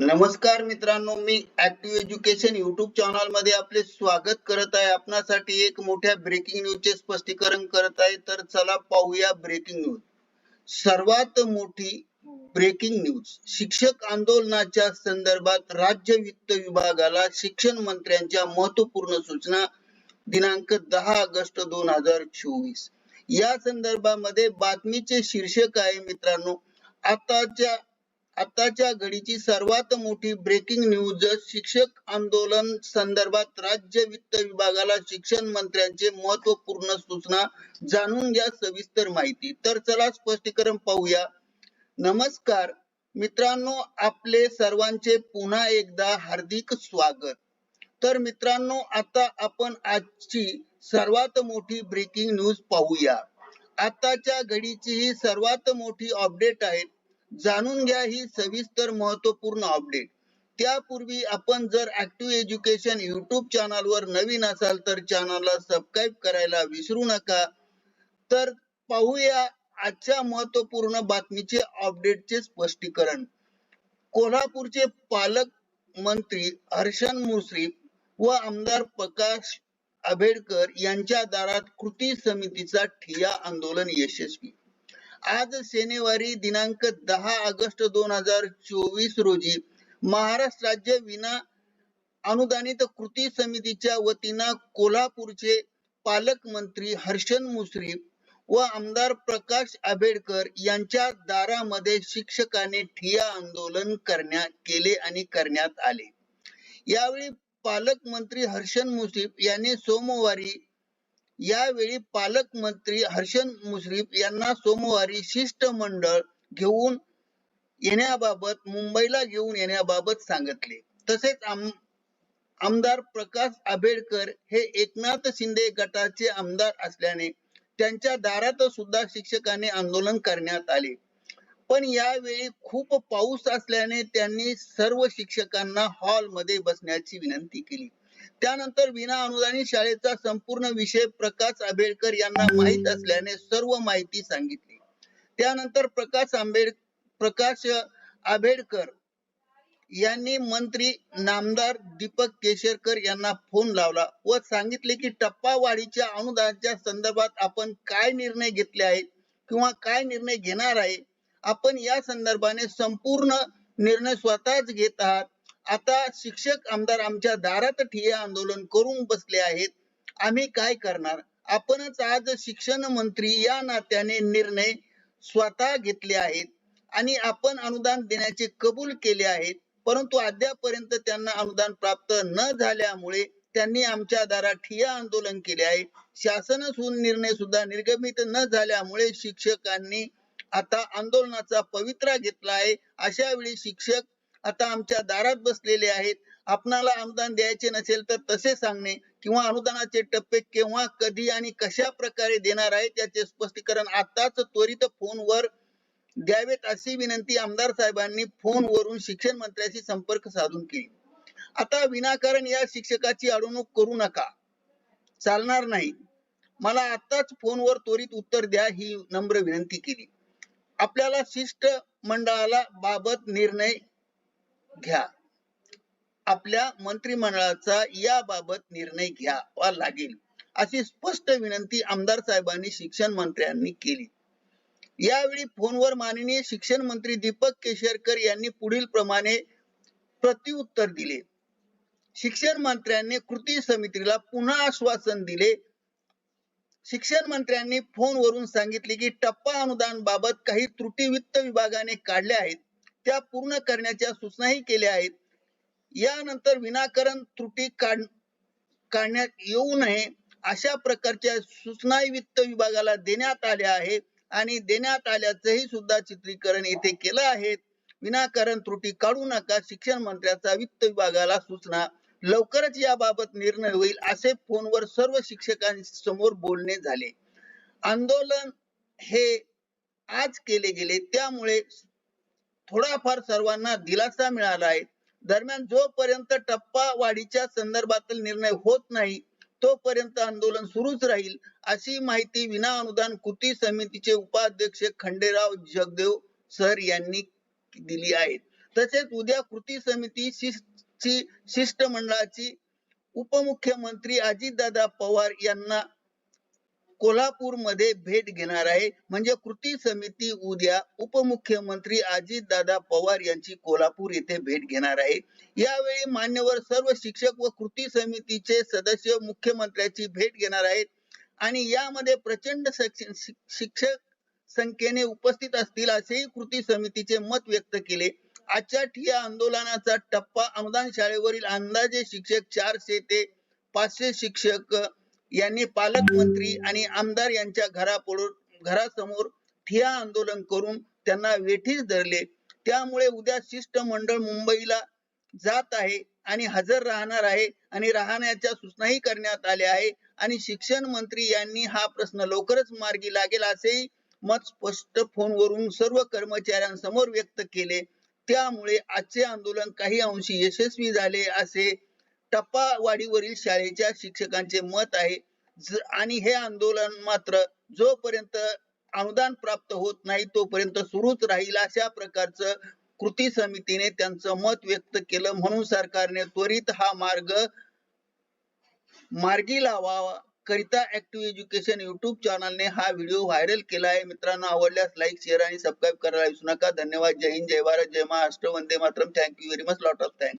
नमस्कार मित्रांनो मी ऍक्टिव्ह एज्युकेशन युट्यूब चॅनलमध्ये आपले स्वागत करत आहे. आपणासाठी एक मोठ्या ब्रेकिंग न्यूजचे स्पष्टीकरण करत आहे. तर चला पाहूया ब्रेकिंग न्यूज सर्वात मोठी ब्रेकिंग न्यूज शिक्षक आंदोलनाच्या संदर्भात राज्य वित्त विभागाला शिक्षण मंत्र्यांच्या महत्त्वपूर्ण सूचना दिनांक दहा ऑगस्ट दोन हजार चोवीस. या संदर्भामध्ये बातमीचे शीर्षक आहे मित्रांनो आताच्या आताच्या घडीची सर्वात मोठी ब्रेकिंग न्यूज शिक्षक आंदोलन संदर्भात राज्य वित्त विभागाला शिक्षण मंत्र्यांचे महत्त्वपूर्ण सूचना जाणून घ्या सविस्तर माहिती. तर चला स्पष्टीकरण पाहूया. नमस्कार. मित्रांनो आपले सर्वांचे पुन्हा एकदा हार्दिक स्वागत. तर मित्रांनो आता आपण आजची सर्वात मोठी ब्रेकिंग न्यूज पाहूया. आताच्या घडीची ही सर्वात मोठी अपडेट आहे जाणून घ्या ही सविस्तर महत्त्वपूर्ण अपडेट त्यापूर्वी आपण जर ऍक्टिव्ह एज्युकेशन युट्यूब चॅनलवर नवीन असाल तर चॅनलला सबस्क्राईब करायला विसरू नका. तर पाहूया आजच्या महत्त्वपूर्ण बातमीचे अपडेटचे स्पष्टीकरण. कोल्हापूरचे पालक मंत्री हर्षन मुश्रीफ व आमदार प्रकाश आंबेडकर यांच्या दारात कृती समितीचा ठिया आंदोलन यशस्वी. आज शनिवारी दिनांक दहा ऑगस्ट दोन हजार चोवीस रोजी महाराष्ट्र राज्य विना अनुदानित कृती समितीच्या वतीनं कोल्हापूरचे पालकमंत्री हर्षन मुश्रीफ व आमदार प्रकाश आंबेडकर यांच्या दारामध्ये शिक्षकाने ठिया आंदोलन करण्यात केले आणि करण्यात आले. यावेळी पालकमंत्री हर्षन मुश्रीफ यांनी सोमवारी यावेळी पालकमंत्री हर्षन मुश्रीफ यांना सोमवारी शिष्टमंडळ घेऊन येण्याबाबत मुंबईला घेऊन येण्याबाबत सांगितले. तसेच आम आमदार प्रकाश आंबेडकर हे एकनाथ शिंदे गटाचे आमदार असल्याने त्यांच्या दारात सुद्धा शिक्षकाने आंदोलन करण्यात आले. पण यावेळी खूप पाऊस असल्याने त्यांनी सर्व शिक्षकांना हॉलमध्ये बसण्याची विनंती केली. त्यानंतर विना अनुदानित शाळेचा संपूर्ण विषय प्रकाश आंबेडकर यांना माहीत असल्याने सर्व माहिती सांगितली. त्यानंतर प्रकाश आंबेड प्रकाश आंबेडकर यांनी मंत्री नामदार दीपक केशरकर यांना फोन लावला व सांगितले की टप्पा वाढीच्या अनुदानाच्या संदर्भात आपण काय निर्णय घेतले आहेत किंवा काय निर्णय घेणार आहे? आपण या संदर्भाने संपूर्ण निर्णय स्वतःच घेत आहात. आता शिक्षक आमदार आमच्या दारात ठिय्या आंदोलन करून बसले आहेत. आम्ही काय करणार? आपणच आज शिक्षण मंत्री या नात्याने निर्णय स्वतः घेतले आहेत आणि आपण अनुदान देण्याचे कबूल केले आहेत. परंतु अद्यापर्यंत त्यांना अनुदान प्राप्त न झाल्यामुळे त्यांनी आमच्या दारात ठिय्या आंदोलन केले आहे. शासनहून निर्णय सुद्धा निर्गमित न झाल्यामुळे शिक्षकांनी आता आंदोलनाचा पवित्रा घेतला आहे. अशा वेळी शिक्षक आता आमच्या दारात बसलेले आहेत. आपणाला अनुदान द्यायचे नसेल तर तसे सांगणे किंवा अनुदानाचे टप्पे केव्हा कधी आणि कशा प्रकारे देणार आहे त्याचे स्पष्टीकरण आताच त्वरित फोनवर द्यावेत अशी विनंती आमदार साहेबांनी फोनवरून शिक्षण मंत्र्याशी संपर्क साधून केली. आता विनाकारण या शिक्षकाची अडवणूक करू नका. चालणार नाही. मला आताच फोनवर त्वरित उत्तर द्या ही नम्र विनंती केली. आपल्याला शिष्ट मंडळाला बाबत निर्णय घ्या. आपल्या मंत्रिमंडळाचा याबाबत निर्णय घ्यावा लागेल अशी स्पष्ट विनंती आमदार साहेबांनी शिक्षण मंत्र्यांनी केली. यावेळी फोनवर माननीय शिक्षण मंत्री दीपक केशरकर यांनी पुढील प्रमाणे प्रत्युत्तर दिले. शिक्षण मंत्र्यांनी कृती समितीला पुन्हा आश्वासन दिले. शिक्षण मंत्र्यांनी फोनवरून सांगितले की टप्पा अनुदान बाबत काही त्रुटी वित्त विभागाने काढल्या आहेत. त्या पूर्ण करण्याच्या सूचनाही केल्या आहेत. यानंतर विनाकारण त्रुटी काढ काढण्यात येऊ नये अशा प्रकारच्या सूचनाही वित्त विभागाला देण्यात आल्या आहेत आणि देण्यात आल्याचंही सुद्धा चित्रीकरण येथे केलं आहे. विनाकारण त्रुटी काढू नका शिक्षण मंत्र्याचा वित्त विभागाला सूचना. लवकरच याबाबत निर्णय होईल असे फोनवर सर्व शिक्षकांसमोर बोलणे झाले. आंदोलन हे आज केले गेले त्यामुळे थोडाफार सर्वांना दिलासा मिळाला आहे. दरम्यान जोपर्यंत टप्पा वाढीच्या संदर्भातील निर्णय होत नाही तोपर्यंत आंदोलन सुरूच राहील अशी माहिती विना अनुदान कृती समितीचे उपाध्यक्ष खंडेराव जगदेव सर यांनी दिली आहे. तसेच उद्या कृती समिती शिष्ट ची शिष्टमंडळाची उपमुख्यमंत्री अजितदादा पवार यांना कोल्हापूरमध्ये भेट घेणार आहे. म्हणजे कृती समिती उद्या उपमुख्यमंत्री अजितदादा पवार यांची कोल्हापूर येथे भेट घेणार आहे. यावेळी मान्यवर सर्व शिक्षक व कृती समितीचे सदस्य मुख्यमंत्र्याची भेट घेणार आहेत. आणि यामध्ये प्रचंड शिक्षक संख्येने उपस्थित असतील असेही कृती समितीचे मत व्यक्त केले. आजच्या ठिया आंदोलनाचा टप्पा अनुदान शाळेवरील अंदाजे शिक्षक चारशे ते पाचशे शिक्षक यांनी पालकमंत्री आणि आमदार यांच्या घरापुढे घरासमोर ठिया आंदोलन करून त्यांना वेठीस धरले. त्यामुळे उद्या शिष्टमंडळ मुंबईला जात आहे आणि हजर राहणार आहे आणि राहण्याच्या सूचनाही करण्यात आल्या आहे आणि शिक्षण मंत्री यांनी हा प्रश्न लवकरच मार्गी लागेल असेही मत स्पष्ट फोनवरून सर्व कर्मचाऱ्यांसमोर व्यक्त केले. त्यामुळे आजचे आंदोलन काही अंशी यशस्वी झाले असे टपावाडीवरील शाळेच्या शिक्षकांचे मत आहे. आणि हे आंदोलन मात्र जोपर्यंत अनुदान प्राप्त होत नाही तोपर्यंत सुरूच राहील अशा प्रकारचं कृती समितीने त्यांचं मत व्यक्त केलं. म्हणून सरकारने त्वरित हा मार्ग मार्गी लावावा. करिता ऍक्टिव्ह एज्युकेशन युट्यूब चॅनलने हा व्हिडिओ व्हायरल केला आहे. मित्रांनो आवडल्यास लाईक शेअर आणि सबस्क्राईब करायला विसरू नका. धन्यवाद. जय हिंद. जय भारत. जय महाराष्ट्र. वंदे Mataram. Thank you very much lot of thanks